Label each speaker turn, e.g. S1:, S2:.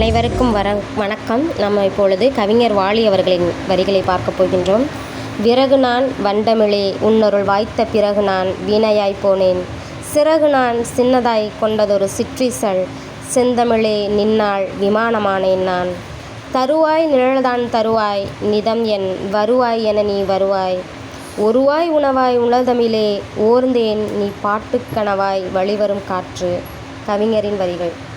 S1: அனைவருக்கும் வர வணக்கம். நம்ம இப்பொழுது கவிஞர் வாலி அவர்களின் வரிகளை பார்க்க போகின்றோம். விறகு நான் வண்டமிழே உன்னொருள் வாய்த்த பிறகு நான் வீணையாய் போனேன். சிறகு நான் சின்னதாய் கொண்டதொரு சிற்றிசல் செந்தமிழே நின்னாள் விமானமானேன் நான். தருவாய் நிழல்தான் தருவாய் நிதம் என் வருவாய் என நீ வருவாய். ஒருவாய் உணவாய் உணர்தமிழே ஓர்ந்தேன் நீ பாட்டுக்கனவாய் வழிவரும் காற்று. கவிஞரின் வரிகள்.